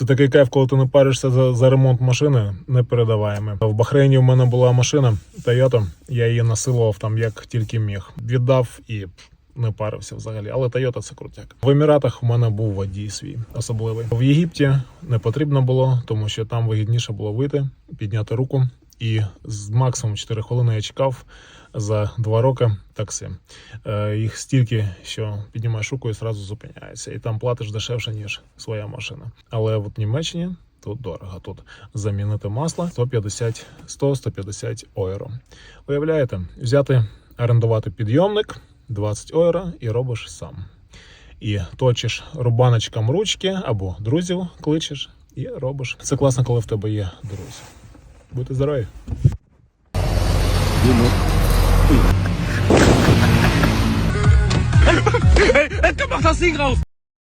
Це такий кайф, коли ти не паришся за, за ремонт машини, не передаваємо. В Бахрейні в мене була машина Toyota, я її насилував там як тільки міг. Віддав і не парився взагалі. Але Toyota це крутяк. В Еміратах в мене був водій свій особливий. В Єгипті не потрібно було, тому що там вигідніше було вийти, підняти руку. І з максимум 4 хвилини я чекав за 2 роки таксі. Е, їх стільки, що піднімаєш руку і одразу зупиняється. І там платиш дешевше, ніж своя машина. Але от в Німеччині тут дорого. Тут замінити масло 150 100-150 євро. Уявляєте, взяти, орендувати підйомник 20 євро і робиш сам. І точиш рубаночком ручки або друзів кличеш і робиш. Це класно, коли в тебе є друзі. Будьте здорові! gemacht, das Ding raus!